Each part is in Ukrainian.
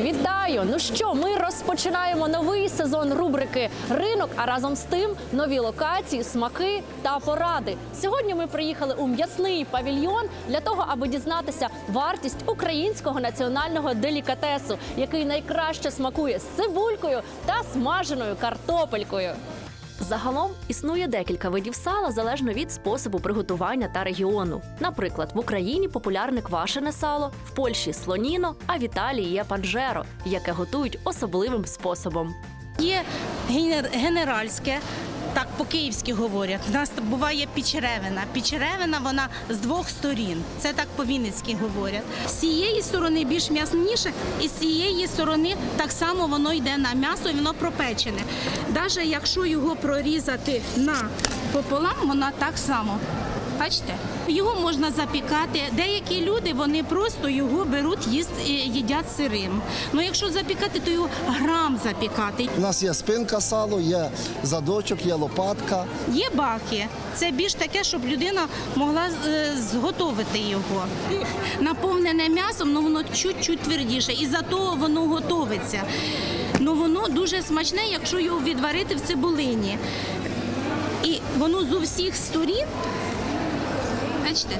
Вітаю! Ну що, ми розпочинаємо новий сезон рубрики Ринок, а разом з тим нові локації, смаки та поради. Сьогодні ми приїхали у м'ясний павільйон для того, аби дізнатися вартість українського національного делікатесу, який найкраще смакує з цибулькою та смаженою картопелькою. Загалом існує декілька видів сала залежно від способу приготування та регіону. Наприклад, в Україні популярне квашене сало, в Польщі слоніно, а в Італії є Панжеро, яке готують особливим способом. Є генер- генеральське, так по-київськи говорять. У нас буває пічеревина. Пічеревина вона з двох сторін. Це так по-вінницьки говорять. З цієї сторони більш м'ясніше, і з цієї сторони так само воно йде на м'ясо і воно пропечене. Навіть якщо його прорізати на пополам, вона так само. Бачите? Його можна запікати. Деякі люди вони просто його беруть, їсть, е, їдять сирим. Ну якщо запікати, то його грам запікати. У нас є спинка сало, є задочок, є лопатка. Є баки. Це більш таке, щоб людина могла е, зготовити його. Наповнене м'ясом, ну воно чуть-чуть твердіше, і за того воно готовиться. Ну воно дуже смачне, якщо його відварити в цибулині. І воно з усіх сторін, бачите,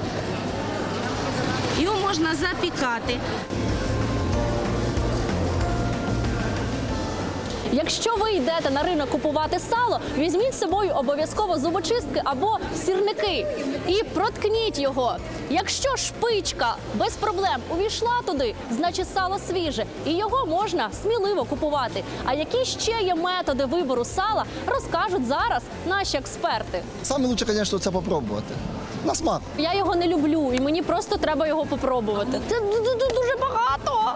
його можна запікати. Якщо ви йдете на ринок купувати сало, візьміть з собою обов'язково зубочистки або сірники і проткніть його. Якщо шпичка без проблем увійшла туди, значить сало свіже, і його можна сміливо купувати. А які ще є методи вибору сала, розкажуть зараз наші експерти. Саме лучше, звісно, це попробувати. На смак. Я його не люблю, і мені просто треба його попробувати. Це ду- ду- ду- дуже багато.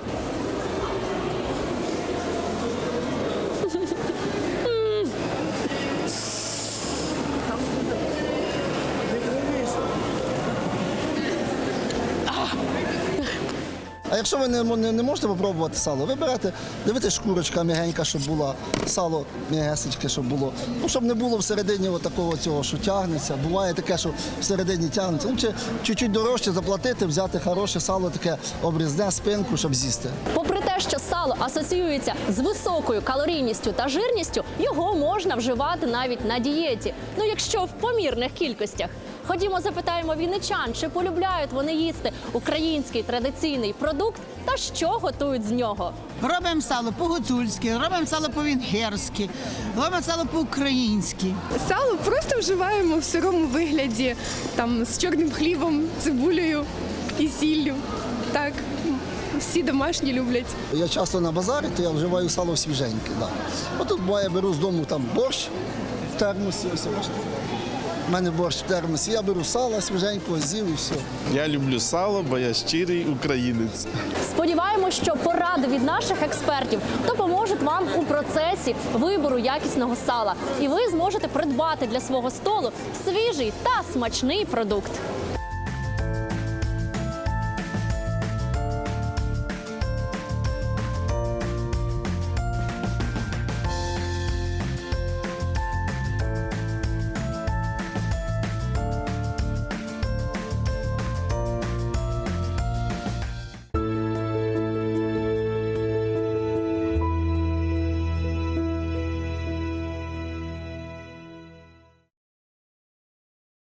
Якщо ви не, не, не можете попробувати сало, ви берете, дивитесь шкурочка м'ягенька, щоб була, сало м'ягесечке, щоб було. Ну, щоб не було всередині такого цього, що тягнеться. Буває таке, що всередині тягнеться. Лучше чуть-чуть дорожче заплатити, взяти хороше сало, таке обрізне спинку, щоб з'їсти. Попри те, що сало асоціюється з високою калорійністю та жирністю, його можна вживати навіть на дієті. Ну якщо в помірних кількостях. Ходімо, запитаємо вінничан, чи полюбляють вони їсти український традиційний продукт та що готують з нього. Робимо сало по-гуцульськи, робимо сало по-венгерськи, робимо сало по-українськи. Сало просто вживаємо в сирому вигляді, там з чорним хлібом, цибулею і сіллю. Так, всі домашні люблять. Я часто на базарі, то я вживаю сало свіженьке. Да. Отут буває, беру з дому там борщ в термосі, ось бачите. У мене борщ в термосі, я беру сало свіженького, з'їв і все. Я люблю сало, бо я щирий українець. Сподіваємось, що поради від наших експертів допоможуть вам у процесі вибору якісного сала, і ви зможете придбати для свого столу свіжий та смачний продукт.